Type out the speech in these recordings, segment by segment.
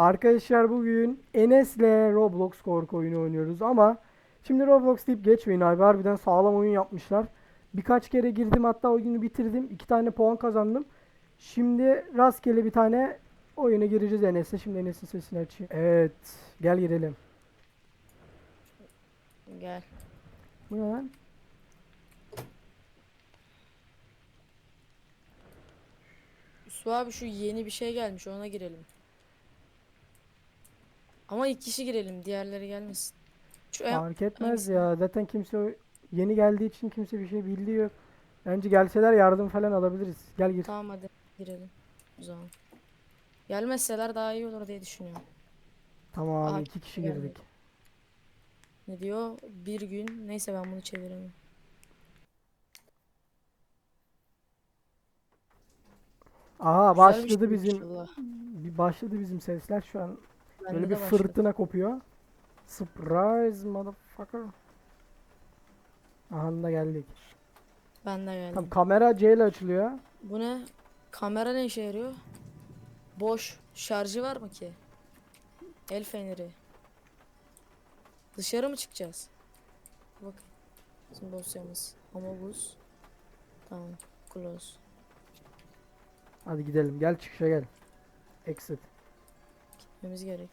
Arkadaşlar bugün Enes'le Roblox korku oyunu oynuyoruz ama şimdi Roblox deyip geçmeyin abi harbiden sağlam oyun yapmışlar. Birkaç kere girdim hatta oyunu bitirdim. iki tane puan kazandım. Şimdi rastgele bir tane oyuna gireceğiz Enes'le. Şimdi Enes'in sesini açayım. Evet gel girelim. Gel. Bu ne lan? Yusuf abi şu yeni bir şey gelmiş ona girelim. Ama iki kişi girelim diğerleri gelmesin. Şu en- Fark etmez ya. Zaten kimse yeni geldiği için kimse bir şey bildiği yok. Bence gelseler yardım falan alabiliriz. Gel gir. Tamam hadi girelim. O zaman. Gelmezseler daha iyi olur diye düşünüyorum. Tamam Aha, iki kişi geldi. girdik. Ne diyor? Bir gün. Neyse ben bunu çeviremem. Aha başladı şey bizim bir başladı bizim sesler şu an. Bende Böyle bir başladı. fırtına kopuyor. Surprise motherfucker. Aha da geldik. Ben de geldim. Tam kamera C ile açılıyor. Bu ne? Kamera ne işe yarıyor? Boş. Şarjı var mı ki? El feneri. Dışarı mı çıkacağız? Bak. Bizim dosyamız. Ama buz. Tamam. Close. Hadi gidelim. Gel çıkışa gel. Exit. Gitmemiz gerek.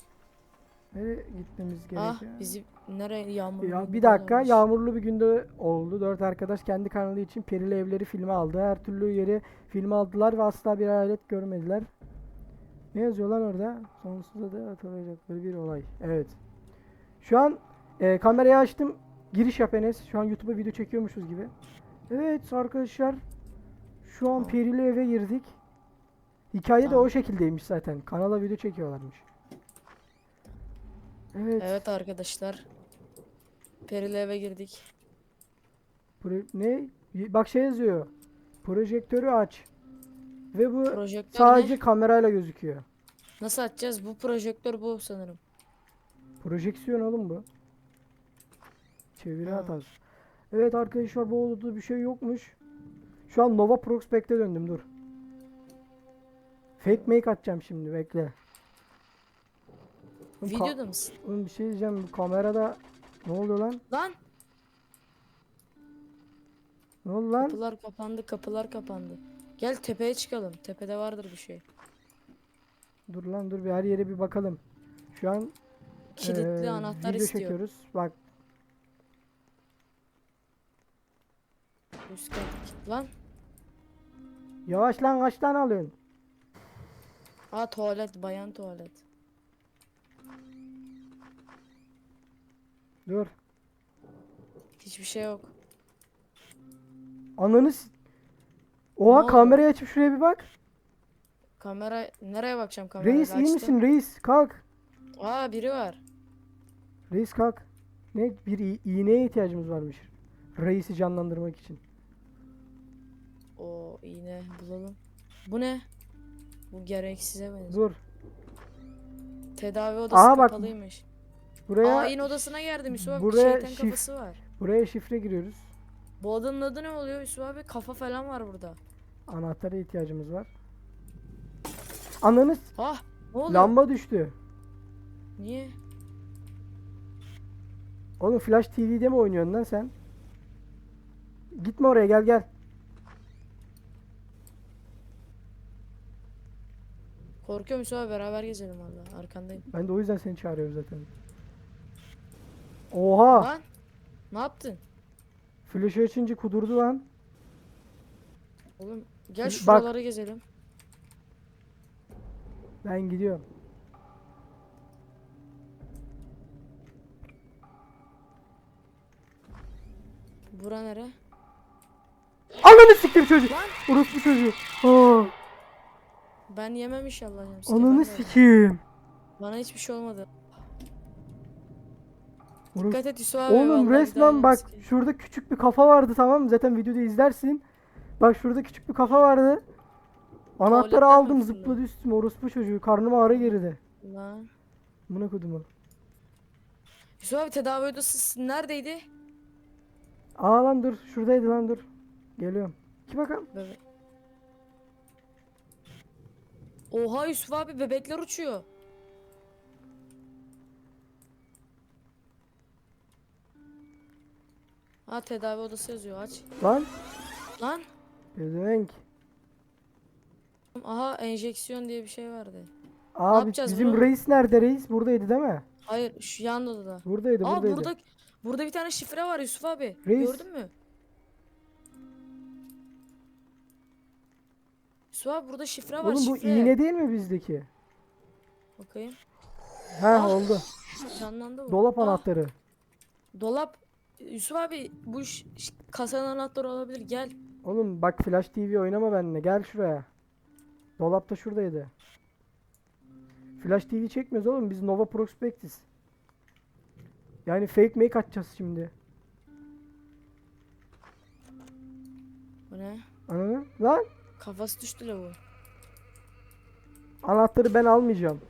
Nereye gitmemiz Ah gerekiyor? bizi nereye yağmur Ya bir dakika yağmurlu bir günde oldu. Dört arkadaş kendi kanalı için Perili Evleri filmi aldı. Her türlü yeri filme aldılar ve asla bir alet görmediler. Ne yazıyor lan orada? Sonsuza da atılacakları bir olay. Evet. Şu an e, kamerayı açtım. Giriş yap Enes. Şu an YouTube'a video çekiyormuşuz gibi. Evet arkadaşlar. Şu an Tamam. Perili Eve girdik. Hikaye de Tamam. o şekildeymiş zaten. Kanala video çekiyorlarmış. Evet. Evet arkadaşlar. Perili eve girdik. Pro- ne? Bak şey yazıyor. Projektörü aç. Ve bu Projektör sadece ne? kamerayla gözüküyor. Nasıl açacağız? Bu projektör bu sanırım. Projeksiyon oğlum bu. Çeviri Ha. hatası. Evet arkadaşlar bu odada bir şey yokmuş. Şu an Nova Prospect'e döndüm dur. Fake make atacağım şimdi bekle. Oğlum, ka- Videoda mısın? oğlum bir şey diyeceğim bu kamerada ne oluyor lan? Lan Ne oldu lan? kapılar kapandı, kapılar kapandı. Gel tepeye çıkalım. Tepede vardır bir şey. Dur lan dur bir her yere bir bakalım. Şu an Kilitli eee, anahtar video istiyor. çekiyoruz. Bak Üst kat. Lan. yavaş lan kaç tane alıyorsun? Aa tuvalet, bayan tuvalet. Dur. Hiçbir şey yok. Ananı s- Oha oldu? kamerayı açıp şuraya bir bak. Kamera nereye bakacağım kameraya? Reis iyi misin reis? Kalk. Aa biri var. Reis kalk. Ne bir i- iğneye ihtiyacımız varmış. Reisi canlandırmak için. O iğne bulalım. Bu ne? Bu gereksize benziyor. Dur. Tedavi odası Aa, bak, kapalıymış. Buraya Ayin odasına geldim Yusuf abi. buraya Şeytan şif- kafası var. buraya şifre giriyoruz. Bu odanın adı ne oluyor Yusuf abi? Kafa falan var burada. Anahtara ihtiyacımız var. Ananı s- Ah ne oluyor? lamba düştü. Niye? Oğlum Flash TV'de mi oynuyorsun lan sen? Gitme oraya gel gel. Korkuyorum Yusuf abi beraber gezelim valla. Arkandayım. Ben de o yüzden seni çağırıyorum zaten. Oha! Lan ne yaptın? Flash'ı açınca kudurdu lan. Oğlum gel bak. şuraları gezelim. Ben gidiyorum. Bura nere? Ananı siktim çocuk. Lan Orospu çocuğu. Aa, ben yemem inşallah. James. ananı Gebermem. sikeyim. Bana hiçbir şey olmadı. Oros- Dikkat et Yusuf abi. Oğlum resmen bak şurada küçük bir kafa vardı tamam mı? Zaten videoda izlersin. Bak şurada küçük bir kafa vardı. Anahtarı Tuvaletten aldım zıpladı üstüme orospu çocuğu. Karnıma ağrı girdi. Lan. Buna kodumu. Yusuf abi tedavi odası neredeydi? Aa lan dur şuradaydı lan dur. Geliyorum. Ki bakalım. Bebe Oha Yusuf abi bebekler uçuyor. Ha tedavi odası yazıyor aç. Lan. Lan. Pezevenk. Aha enjeksiyon diye bir şey vardı. Abi yapacağız bizim bunu? reis nerede reis? Buradaydı değil mi? Hayır şu yan odada. Buradaydı Aa buradaydı. burada burada bir tane şifre var Yusuf abi. Reis. Gördün mü? Yusuf abi burada şifre var Oğlum bu şifre. iğne değil mi bizdeki? Bakayım. Ha Ah. oldu. Canlandı mı? Dolap Ah, anahtarı. Dolap. Yusuf abi bu ş- ş- kasanın anahtarı olabilir gel. Oğlum bak Flash TV oynama benimle. Gel şuraya. Dolap da şuradaydı. Flash TV çekmiyoruz oğlum. Biz Nova Prospectus. Yani fake make atacağız şimdi. Bu ne? Anladın? Lan Kafası düştü la bu. anahtarı ben almayacağım.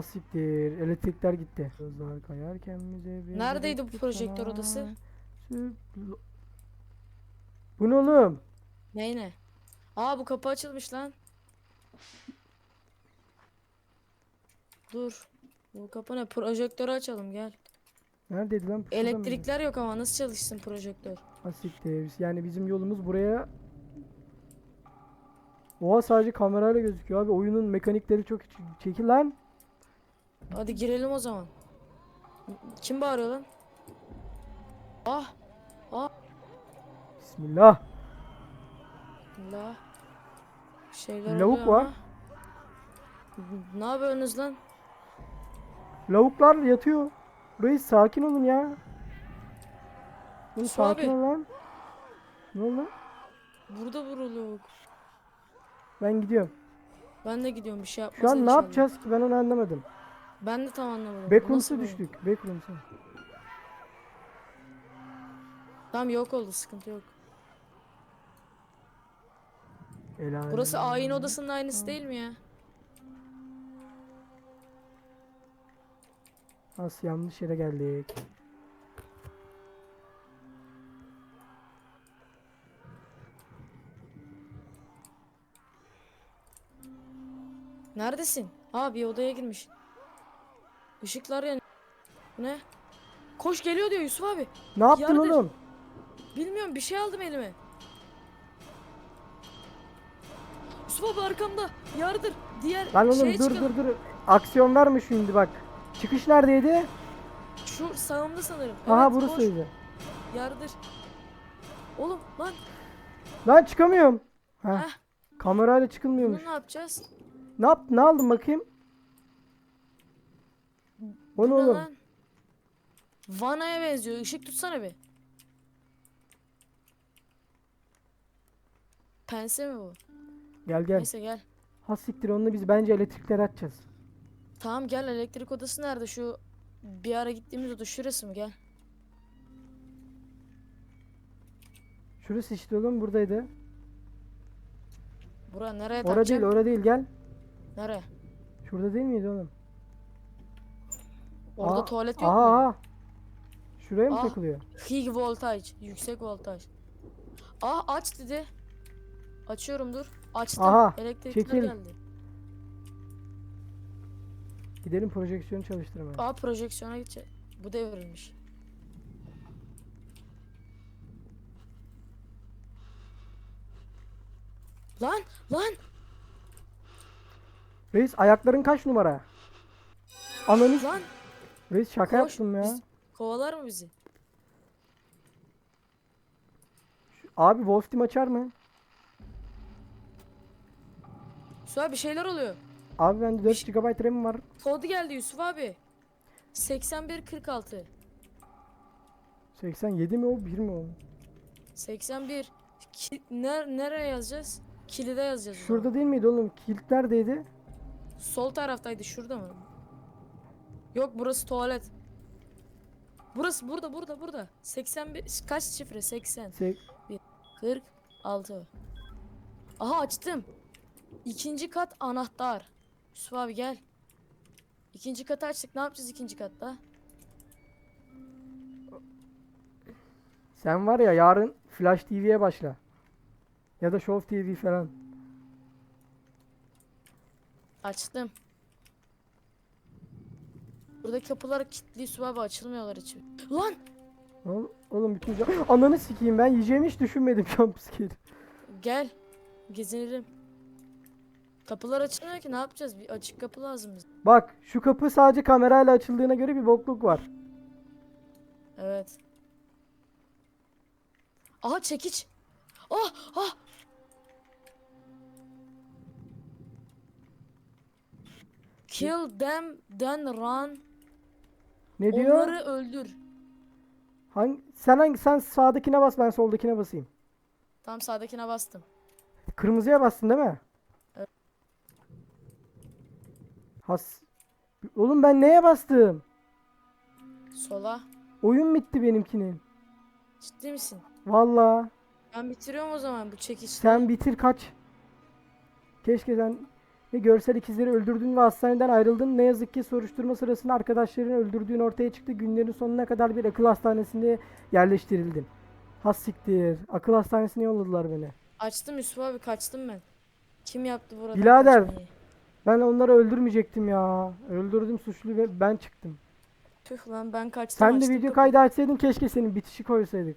Asiktir. Elektrikler gitti. Gözler kayarken bize bir Neredeydi bu projektör sana. odası? Bu ne oğlum? Ney ne? Aa bu kapı açılmış lan. Dur. Bu kapı ne? Projektörü açalım gel. Neredeydi lan? Şurada? Elektrikler yok ama nasıl çalışsın projektör? Asiktir. Yani bizim yolumuz buraya. Oha sadece kamerayla gözüküyor abi. Oyunun mekanikleri çok çekil lan. Hadi girelim o zaman. Kim bağırıyor lan? Ah! Ah! Bismillah. Allah. Şeyler Lavuk oluyor var. ama. Ne yapıyorsunuz lan? Lavuklar yatıyor. Reis sakin olun ya. Yusuf sakin abi. ol lan. Ne oldu? Burada vuruluyor. Ben gidiyorum. Ben de gidiyorum bir şey yapmaz Şu an ne inşallah. yapacağız ki ben onu anlamadım. Ben de tam anlamadım. Backrooms'a nasıl oyun? düştük. Backrooms'a. Tamam yok oldu sıkıntı yok. El alem. Burası ayin odasının aynısı değil mi ya? As yanlış yere geldik. Neredesin? Aa bir odaya girmiş. Işıklar. Bu ne? Koş geliyor diyor Yusuf abi. Ne yaptın Yardır. oğlum? Bilmiyorum bir şey aldım elime. Yusuf abi arkamda. Yardır. Diğer Lan oğlum şeye dur çıkalım. dur dur. Aksiyon verme şimdi bak. Çıkış neredeydi? Şu sağımda sanırım. Aha koş. burasıydı. Yardır. Oğlum lan. Lan çıkamıyorum. Ha. Heh. Kamerayla Bunu çıkılmıyormuş. ne yapacağız? Ne yap? Ne aldın bakayım? O ne oğlum? lan? Vana'ya benziyor. Işık tutsana bir. Pense mi bu? Gel gel. Neyse gel. Ha siktir onunla biz bence elektrikleri açacağız. Tamam gel elektrik odası nerede? Şu bir ara gittiğimiz oda şurası mı? Gel. Şurası işte oğlum buradaydı. Bura nereye Ora takacak? değil ora değil gel. Nereye? Şurada değil miydi oğlum? Orada Aa, tuvalet yok aha, mu? Şuraya mı Aa. takılıyor? High voltage. Yüksek voltaj. Aa aç dedi. Açıyorum dur. Açtım. Aha, Elektrikler çekil. geldi. Gidelim projeksiyonu çalıştırmaya. Aa projeksiyona gidecek. Bu devrilmiş. Lan lan Reis ayakların kaç numara? Ananı lan Reis şaka Koş, yaptım ya. biz- kovalar mı bizi? Abi Wolf Team açar mı? Yusuf abi bir şeyler oluyor. Abi bende 4 GB RAM'im var. Kod geldi Yusuf abi. 8146. 87 mi o 1 mi o? 81. Ki, ner, nereye yazacağız? Kilide yazacağız. o zaman. Şurada değil miydi oğlum? Kilit neredeydi? Sol taraftaydı şurada mı? Yok burası tuvalet. Burası burada burada burada. 81 kaç şifre? 80. Sek 46. Aha açtım. İkinci kat anahtar. Yusuf abi gel. İkinci katı açtık. Ne yapacağız ikinci katta? Sen var ya yarın Flash TV'ye başla. Ya da Show TV falan. Açtım. Burada kapılar kilitli Yusuf abi açılmıyorlar hiç. Lan! Ol- Oğlum bütün cam... Ananı sikeyim ben yiyeceğimi hiç düşünmedim jumpscare. Gel. Gezinelim. Kapılar açılmıyor ki ne yapacağız? Bir açık kapı lazım bize. Bak şu kapı sadece kamerayla açıldığına göre bir bokluk var. Evet. Aha çekiç. Ah ah. Kill them then run. Ne diyor? Onları öldür. Hangi... Sen hangi... Sen sağdakine bas ben soldakine basayım. Tam sağdakine bastım. Kırmızıya bastın değil mi? Evet. Has. Oğlum ben neye bastım? Sola. Oyun bitti benimkinin. Ciddi misin? Valla. Ben bitiriyorum o zaman bu çekiçleri. Sen bitir kaç. Keşke sen ne görsel ikizleri öldürdün ve hastaneden ayrıldın. Ne yazık ki soruşturma sırasında arkadaşlarını öldürdüğün ortaya çıktı. Günlerin sonuna kadar bir akıl hastanesinde yerleştirildin. Has siktir. Akıl hastanesine yolladılar beni. Açtım Yusuf abi kaçtım ben. Kim yaptı burada? Birader. kaçmayı? Ben onları öldürmeyecektim ya. Öldürdüm suçlu ve ben çıktım. Tüh lan ben kaçtım. Sen de video kaydı açsaydın keşke senin bitişi koysaydık.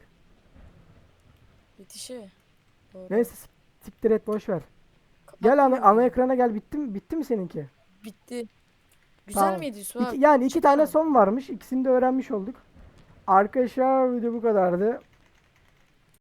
Bitişi. Doğru. Neyse sik- siktir et boş ver. Gel ana, ana ekrana gel bitti mi? Bitti mi seninki? Bitti. Güzel Tamam. miydi Yusuf İki, abi? yani iki tane son varmış. İkisini de öğrenmiş olduk. Arkadaşlar video bu kadardı.